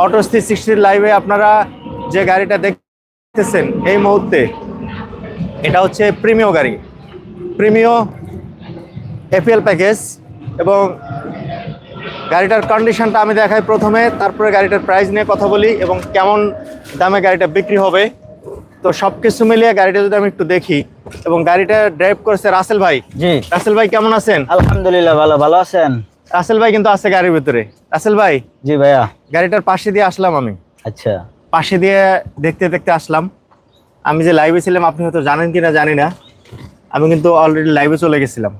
Auto three সিক্সটির লাইভে আপনারা যে গাড়িটা দেখতেছেন এই মুহূর্তে এটা হচ্ছে প্রিমিয় গাড়ি। প্রিমিয় এপিএল প্যাকেজ এবং গাড়িটার কন্ডিশনটা আমি দেখাই প্রথমে তারপরে গাড়িটার প্রাইস নিয়ে কথা বলি এবং কেমন দামে গাড়িটা বিক্রি হবে। তো সব কিছু মিলিয়ে গাড়িটা যদি আমি একটু দেখি এবং গাড়িটা ড্রাইভ করেছে রাসেল ভাই। জি। রাসেল ভাই কেমন আছেন? আলহামদুলিল্লাহ ভালো ভালো আছেন? রাসেল ভাই কিন্তু আছে গাড়ির ভিতরে। রাসেল ভাই জি ভাইয়া। গাড়িটার পাশে দিয়ে আসলাম আমি। আচ্ছা। পাশে দিয়ে দেখতে দেখতে আসলাম। আমি যে লাইভে ছিলাম আপনি হয়তো জানেন কিনা জানি না। আমি কিন্তু অলরেডি লাইভে চলে গেছিলাম।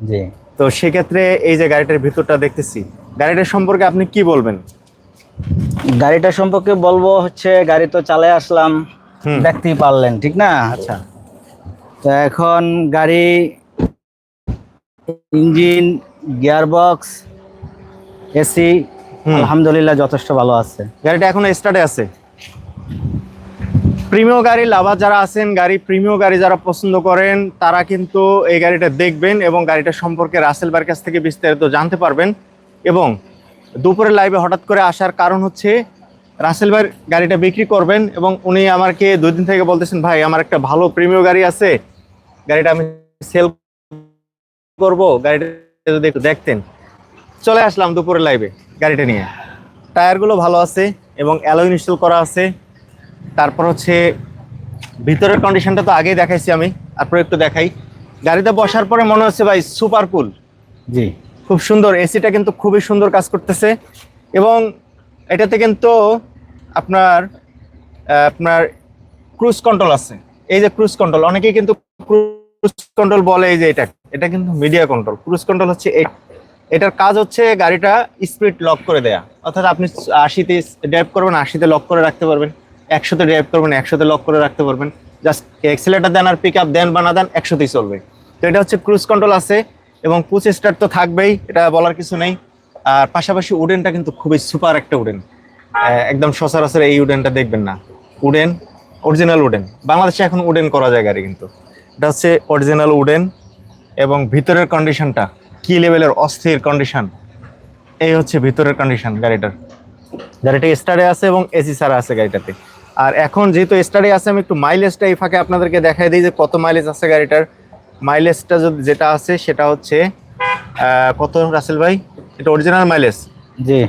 জি। তো সেক্ষেত্রে এই যে গাড়িটার ভিতরটা দেখতেছি গাড়িটার সম্পর্কে আপনি কি বলবেন? গাড়িটা সম্পর্কে বলব হচ্ছে গাড়ি তো চালায় আসলাম। দেখতেই পারলেন ঠিক না? আচ্ছা। তো এখন গাড়ি ইঞ্জিন গিয়ারবক্স এসি হুম। আলহামদুলিল্লাহ যথেষ্ট ভালো আছে। গাড়িটা এখনও স্টার্টে আছে। প্রিমিয় গাড়ি লাভার যারা আছেন গাড়ি প্রিমিয় গাড়ি যারা পছন্দ করেন তারা কিন্তু এই গাড়িটা দেখবেন এবং গাড়িটা সম্পর্কে রাসেল বার কাছ থেকে বিস্তারিত জানতে পারবেন। এবং দুপুরে লাইভে হঠাৎ করে আসার কারণ হচ্ছে রাসেল ভাই গাড়িটা বিক্রি করবেন এবং উনি আমাকে দুই দিন থেকে বলতেছেন ভাই আমার একটা ভালো প্রিমিয় গাড়ি আছে গাড়িটা আমি সেল করব। গাড়িটা যদি একটু দেখতেন। চলে আসলাম দুপুরে লাইভে গাড়িটা নিয়ে। টায়ারগুলো ভালো আছে এবং অ্যালোয় ইনস্টল করা আছে। তারপর হচ্ছে ভিতরের কন্ডিশনটা তো আগেই দেখাইছি আমি তারপর একটু দেখাই। গাড়িতে বসার পরে মনে হচ্ছে ভাই সুপার কুল জি। খুব সুন্দর এসিটা কিন্তু খুবই সুন্দর কাজ করতেছে। এবং এটাতে কিন্তু আপনার আপনার ক্রুজ কন্ট্রোল আছে। এই যে ক্রুজ কন্ট্রোল অনেকেই কিন্তু ক্রুজ কন্ট্রোল বলে এই যে এটা। এটা কিন্তু মিডিয়া কন্ট্রোল ক্রুজ কন্ট্রোল হচ্ছে এটার কাজ হচ্ছে গাড়িটা স্পিড লক করে দেয়া। অর্থাৎ আপনি আশিতে ড্রাইভ করবেন, আশিতে লক করে রাখতে পারবেন। একশোতে ড্রাইভ করবেন, একশোতে লক করে রাখতে পারবেন। জাস্ট এক্সেলেটার দেন আর পিক আপ দেন বা না দেন একশোতেই চলবে। তো এটা হচ্ছে ক্রুজ কন্ট্রোল আছে এবং পুচ স্টার্ট তো থাকবেই, এটা বলার কিছু নেই। আর পাশাপাশি উডেনটা কিন্তু খুবই সুপার একটা উডেন। একদম সচরাচর এই উডেনটা দেখবেন না। Wooden original wooden. বাংলাদেশে এখন উডেন করা যায় গাড়ি কিন্তু। এটা হচ্ছে অরিজিনাল উডেন এবং ভিতরের কন্ডিশনটা কি লেভেলের অস্থির কন্ডিশন এই হচ্ছে ভিতরের কন্ডিশন গাড়িটার। গাড়িটা স্টারে আছে এবং এসি ছাড়া আছে গাড়িটাতে। আর এখন যেহেতু স্টারে আছে আমি একটু মাইলেজটা এই ফাঁকে আপনাদেরকে দেখাই দিই যে কত মাইলেজ আছে গাড়িটার। মাইলেজটা যদি যেটা আছে সেটা হচ্ছে কত রাসেল ভাই? এটা অরিজিনাল মাইলেজ জি।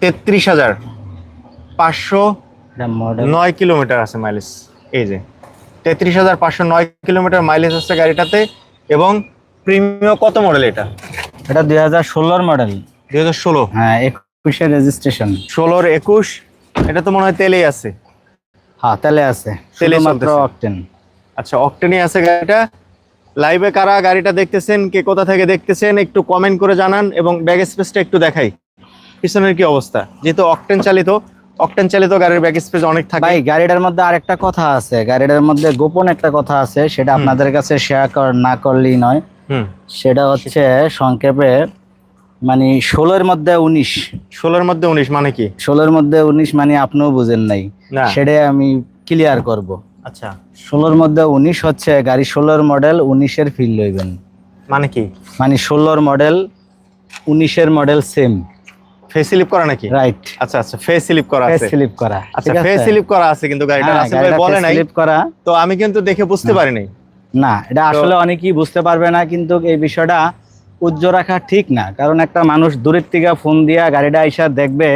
তেত্রিশ হাজার পাঁচশো নয় কিলোমিটার আছে মাইলেজ এই যে। তেত্রিশ হাজার পাঁচশো নয় কিলোমিটার মাইলেজ আছে গাড়িটাতে এবং প্রিমিয়াম কত মডেল এটা? এটা দুই হাজার ষোলোর মডেল দুই হাজার ষোলো? হ্যাঁ একুশের রেজিস্ট্রেশন ষোলোর একুশ এটা তো মনে হয় তেলেই আছে। হ্যাঁ তাহলে আছে। তেলে চলতেছে। অকটেন আচ্ছা অকটেনই আছে গাড়িটা। লাইভে কারা গাড়িটা দেখতেছেন কে কোথা থেকে দেখতেছেন একটু কমেন্ট করে জানান এবং ব্যাগ স্পেসটা একটু দেখাই। পিছনের কি অবস্থা? যেহেতু অকটেন চালিত অকটেন চালিত গাড়ির ব্যাগ স্পেস অনেক থাকে। ভাই গাড়িটার মধ্যে আরেকটা কথা আছে। গাড়িটার মধ্যে গোপন একটা কথা আছে সেটা আপনাদের কাছে শেয়ার না করলেই নয়। সেটা হচ্ছে সংক্ষেপে মানে ষোলোর মধ্যে উনিশ। ষোলোর মধ্যে উনিশ মানে কি? ষোলোর মধ্যে উনিশ মানে আপনিও বুঝেন নাই। সেটাই আমি ক্লিয়ার করব। আচ্ছা। ষোলোর মধ্যে উনিশ হচ্ছে গাড়ি ষোলোর মডেল উনিশের ফিল লইবেন। মানে কি? মানে ষোলোর মডেল উনিশের মডেল সেম ফেস স্লিপ করা নাকি? রাইট আচ্ছা আচ্ছা ফেস স্লিপ করা আছে। স্লিপ করা আচ্ছা ফেস স্লিপ করা আছে কিন্তু গাড়িটা হ্যাঁ, রাসেল ভাই বলে নাই। slip করা। তো আমি কিন্তু দেখে বুঝতে পারিনি। না এটা আসলে অনেকেই বুঝতে পারবে না কিন্তু এই বিষয়টা উজ্জ্ব রাখা ঠিক না। কারণ একটা মানুষ দূরের থেকে ফোন দিয়া গাড়িটা আইসা দেখবে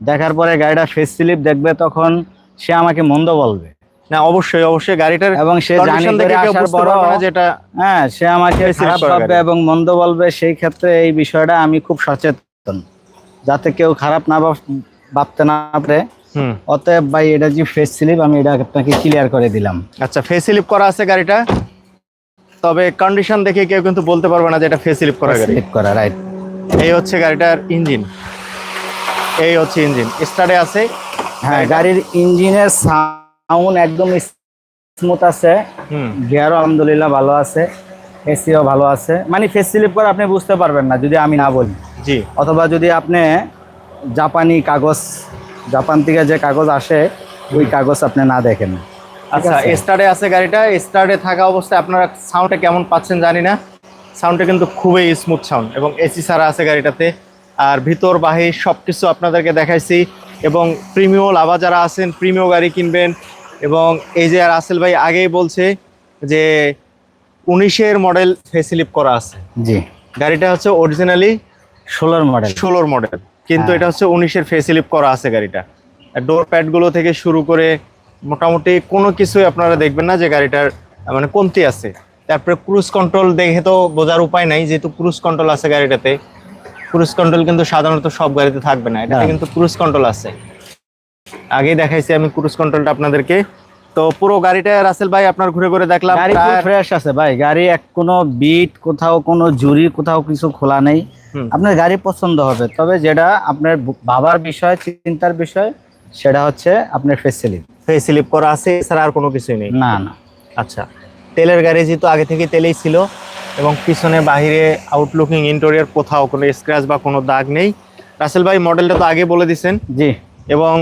দেখার পরে গাড়িটা ফেস স্লিপ দেখবে তখন সে আমাকে মন্দ বলবে। না অবশ্যই অবশ্যই গাড়িটার এবং সে জানি করে আসার না যেটা হ্যাঁ সে আমাকে খারাপ ভাববে এবং মন্দ বলবে সেই ক্ষেত্রে এই বিষয়টা আমি খুব সচেতন। যাতে কেউ খারাপ না ভাব- ভাবতে না পারে। হুম। অতএব ভাই এটা যে ফেস স্লিপ আমি এটা আপনাকে ক্লিয়ার করে দিলাম। আচ্ছা ফেস স্লিপ করা আছে গাড়িটা? তবে কন্ডিশন দেখে কেউ কিন্তু বলতে পারবে না যে এটা ফেস স্লিপ করা গাড়ি। স্লিপ করা রাইট এই হচ্ছে গাড়িটার ইঞ্জিন এই হচ্ছে ইঞ্জিন স্টার্টে আছে। হ্যাঁ গাড়ির ইঞ্জিনের সাউন্ড একদম স্মুথ আছে। গিয়ারও আলহামদুলিল্লাহ ভালো আছে। এসিও ভালো আছে। মানে ফেস স্লিপ করে আপনি বুঝতে পারবেন না যদি আমি না বলি। জি। অথবা যদি আপনি জাপানি কাগজ জাপান থেকে যে কাগজ আসে ওই কাগজ আপনি না দেখেন। আচ্ছা। স্টার্টে আছে গাড়িটা। স্টার্টে থাকা অবস্থায় আপনারা সাউন্ডটা কেমন পাচ্ছেন জানি না। সাউন্ডটা কিন্তু খুবই স্মুথ সাউন্ড এবং এসি ছাড়া আছে গাড়িটাতে। আর ভিতর বাহির সব কিছু আপনাদেরকে দেখাইছি এবং প্রিমিও লাভা যারা আছেন প্রিমিও গাড়ি কিনবেন। এবং এই যে আর রাসেল ভাই আগেই বলছে যে উনিশের মডেল ফেসিলিপ করা আছে। জি। গাড়িটা হচ্ছে অরিজিনালি ষোলোর মডেল। ষোলোর মডেল। কিন্তু হ্যাঁ। এটা হচ্ছে উনিশের ফেসিলিপ করা আছে গাড়িটা। ডোর প্যাডগুলো থেকে শুরু করে মোটামুটি কোনো কিছুই আপনারা দেখবেন না যে গাড়িটার মানে কমতি আছে। তারপরে ক্রুজ কন্ট্রোল দেখে তো বোঝার উপায় নাই যেহেতু ক্রুজ কন্ট্রোল আছে গাড়িটাতে। ক্রুজ কন্ট্রোল কিন্তু সাধারণত সব গাড়িতে থাকবে না। এটাতে কিন্তু ক্রুজ কন্ট্রোল আছে। আগেই দেখাইছি আমি ক্রুজ কন্ট্রোলটা আপনাদেরকে। তো পুরো গাড়িটা রাসেল ভাই আপনার ঘুরে ঘুরে দেখলাম। গাড়ি ফ্রেশ আছে ভাই। গাড়ি এক কোনো বিট কোথাও কোনো জুরি কোথাও কিছু খোলা নেই। আপনার গাড়ি পছন্দ হবে। তবে যেটা আপনার ভাবার বিষয় চিন্তার বিষয় সেটা হচ্ছে আপনার ফেসিলিটি ফেসিলিপ করা আছে এছাড়া আর কোনো কিছুই নেই? না না। আচ্ছা। তেলের গাড়ি যেহেতু আগে থেকে তেলেই ছিল এবং পিছনে বাহিরে আউটলুকিং ইন্টেরিয়র কোথাও কোনো স্ক্র্যাচ বা কোনো দাগ নেই। রাসেল ভাই মডেলটা তো আগে বলে দিছেন। জি। এবং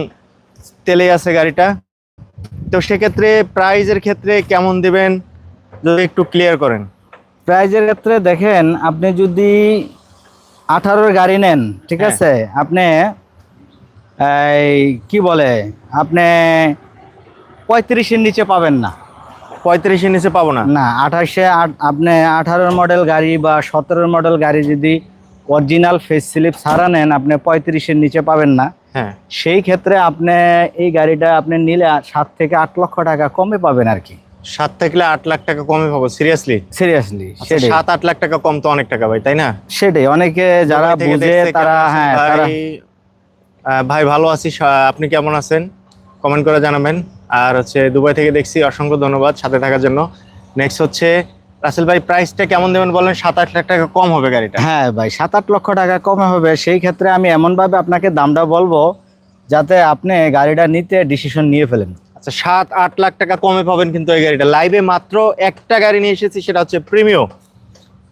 তেলেই আছে গাড়িটা। তো সেক্ষেত্রে প্রাইজের ক্ষেত্রে কেমন দেবেন? যদি একটু ক্লিয়ার করেন। প্রাইজের ক্ষেত্রে দেখেন আপনি যদি আঠারোর গাড়ি নেন ঠিক হ্যাঁ। আছে? আপনি এই কি বলে? আপনি পঁয়ত্রিশের নিচে পাবেন না। পঁয়ত্রিশের নিচে পাবো না? না আঠাশে আপনি আঠারোর মডেল গাড়ি বা সতেরোর মডেল গাড়ি যদি অরিজিনাল ফেস স্লিপ সারা নেন আপনি পঁয়ত্রিশের নিচে পাবেন না। হ্যাঁ। সেই ক্ষেত্রে আপনি এই গাড়িটা আপনি নিলে সাত থেকে আট লক্ষ টাকা কমে পাবেন আর কি। সাত থেকে আট লাখ টাকা কমে পাবো সিরিয়াসলি সিরিয়াসলি সেটাই। সাত আট লাখ টাকা কম তো অনেক টাকা ভাই তাই না? সেটাই অনেকে যারা বুঝে তারা হ্যাঁ ভাই? ভালো আছি আপনি কেমন আছেন? কমেন্ট করে জানাবেন। আর হচ্ছে দুবাই থেকে দেখছি অসংখ্য ধন্যবাদ সাথে থাকার জন্য। নেক্সট হচ্ছে রাসেল ভাই প্রাইসটা কেমন দেবেন বলেন? সাত আট লাখ টাকা কম হবে গাড়িটা। হ্যাঁ ভাই সাত আট লক্ষ টাকা কমে হবে। সেই ক্ষেত্রে আমি এমনভাবে আপনাকে দামটা বলব যাতে আপনি গাড়িটা নিতে ডিসিশন নিয়ে ফেলেন। আচ্ছা সাত আট লাখ টাকা কমে পাবেন কিন্তু এই গাড়িটা। লাইভে মাত্র একটা গাড়ি নিয়ে এসেছি সেটা হচ্ছে প্রিমিও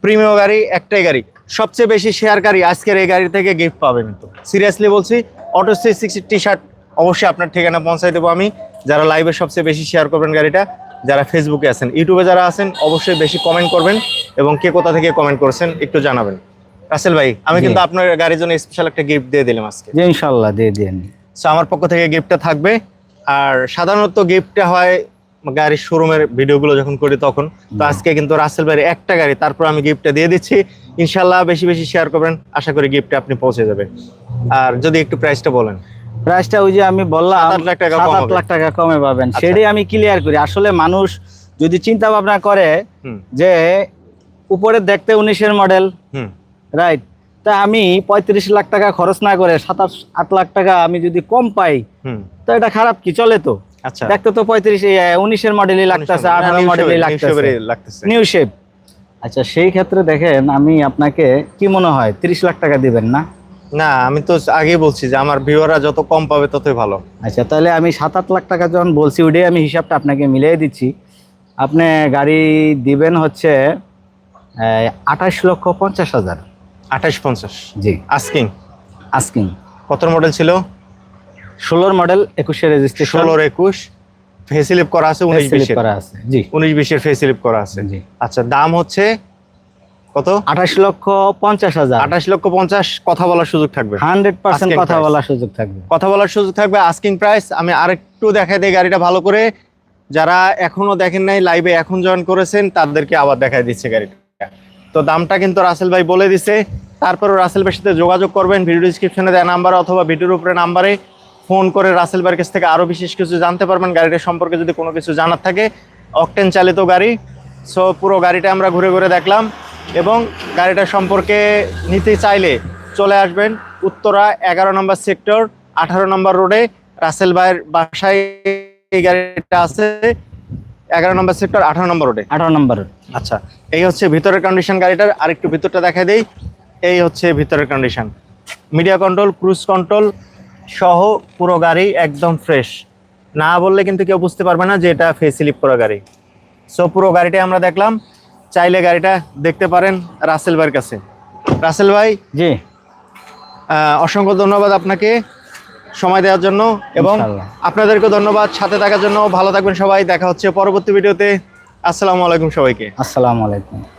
প্রিমিও গাড়ি একটাই গাড়ি। সবচেয়ে বেশি শেয়ারকারী আজকের এই গাড়ি থেকে গিফট পাবেন কিন্তু। সিরিয়াসলি বলছি auto C six T shirt অবশ্যই আপনার ঠিকানা পৌঁছাই দেবো আমি। যারা লাইভে সবচেয়ে বেশি শেয়ার করবেন গাড়িটা যারা ফেসবুকে আছেন ইউটিউবে যারা আছেন অবশ্যই বেশি কমেন্ট করবেন এবং কে কোথা থেকে কমেন্ট করছেন একটু জানাবেন। রাসেল ভাই আমি কিন্তু আপনার গাড়ির জন্য স্পেশাল একটা গিফট দিয়ে দিলাম আজকে। ইনশাল্লাহ দিয়ে দিন সো আমার পক্ষ থেকে গিফটটা থাকবে। আর সাধারণত গিফটটা হয় গাড়ির শোরুমের ভিডিওগুলো যখন করি তখন। তো আজকে কিন্তু রাসেল ভাইয়ের একটা গাড়ি তারপর আমি গিফটটা দিয়ে দিচ্ছি। ইনশাল্লাহ বেশি বেশি শেয়ার করবেন। আশা করি গিফটটা আপনি পৌঁছে যাবে। আর যদি একটু প্রাইসটা বলেন। প্রাইসটা ওই যে আমি বললাম সাত আট লাখ টাকা কম পাবেন। আচ্ছা। সেটাই আমি ক্লিয়ার করি। আসলে মানুষ যদি চিন্তা ভাবনা করে যে উপরে দেখতে উনিশের মডেল রাইট তা আমি পঁয়ত্রিশ লাখ টাকা খরচ না করে সাতাশ আট লাখ টাকা আমি যদি কম পাই তো এটা খারাপ কি? চলে তো। আচ্ছা। দেখতে তো পঁয়ত্রিশ উনিশের মডেলই লাগতেছে আঠারো new মডেলই লাগতেছে। নিউ শেপ আচ্ছা সেই ক্ষেত্রে দেখেন আমি আপনাকে কি মনে হয় তিরিশ লাখ টাকা দিবেন না? না আমি তো আগেই বলছি যে আমার ভিউয়াররা যত কম পাবে ততই ভালো। আচ্ছা তাহলে আমি সাত আট লাখ টাকা যখন বলছি ওইটাই আমি হিসাবটা আপনাকে মিলিয়ে দিচ্ছি। আপনি গাড়ি দিবেন হচ্ছে আঠাশ লক্ষ পঞ্চাশ হাজার। আঠাশ পঞ্চাশ। জি। আস্কিং আস্কিং কত মডেল ছিল? ষোলোর মডেল একুশে রেজিস্ট্রেশন ষোলোর একুশ। ফেসিলিপ করা আছে উনিশ করা আছে জি। উনিশ বিশের ফেসিলিপ করা আছে। জি। আচ্ছা দাম হচ্ছে কত? আঠাশ লক্ষ পঞ্চাশ হাজার। আঠাশ লক্ষ পঞ্চাশ কথা বলার সুযোগ থাকবে। হান্ড্রেড পার্সেন্ট কথা বলার সুযোগ থাকবে। কথা বলার সুযোগ থাকবে আস্কিং প্রাইস আমি আরেকটু দেখাই দিই গাড়িটা ভালো করে। যারা এখনও দেখেন নাই লাইভে এখন জয়েন করেছেন তাদেরকে আবার দেখাই দিচ্ছে গাড়িটা। তো দামটা কিন্তু রাসেল ভাই বলে দিছে। তারপরে রাসেল ভাইয়ের সাথে যোগাযোগ করবেন ভিডিও ডিসক্রিপশনে দেওয়া নাম্বার অথবা ভিডিওর উপরে নাম্বারে ফোন করে রাসেল ভাইয়ের কাছ থেকে আরও বিশেষ কিছু জানতে পারবেন। গাড়িটার সম্পর্কে যদি কোনো কিছু জানার থাকে অকটেন চালিত গাড়ি। সো পুরো গাড়িটা আমরা ঘুরে ঘুরে দেখলাম। এবং গাড়িটা সম্পর্কে নিতে চাইলে চলে আসবেন উত্তরা এগারো নম্বর সেক্টর আঠারো নম্বর রোডে। রাসেল ভাইয়ের বাসায় এই গাড়িটা আছে এগারো নম্বর সেক্টর আঠারো নম্বর রোডে। আঠারো নম্বর আচ্ছা এই হচ্ছে ভিতরের কন্ডিশন গাড়িটার। আরেকটু ভিতরটা দেখা দেই। এই হচ্ছে ভিতরের condition media control cruise control সহ পুরো গাড়ি একদম ফ্রেশ না বললে কিন্তু কেউ বুঝতে পারবে না যে এটা ফেসিলিপ করা গাড়ি। সো পুরো গাড়িটাই আমরা দেখলাম। চাইলে গাড়িটা দেখতে পারেন রাসেল ভাইয়ের কাছে। রাসেল ভাই জি। অসংখ্য ধন্যবাদ আপনাকে সময় দেওয়ার জন্য এবং। আপনাদেরকে ধন্যবাদ সাথে থাকার জন্য। ভালো থাকবেন সবাই দেখা হচ্ছে পরবর্তী ভিডিওতে। আসসালামু আলাইকুম সবাইকে। আসসালামু আলাইকুম।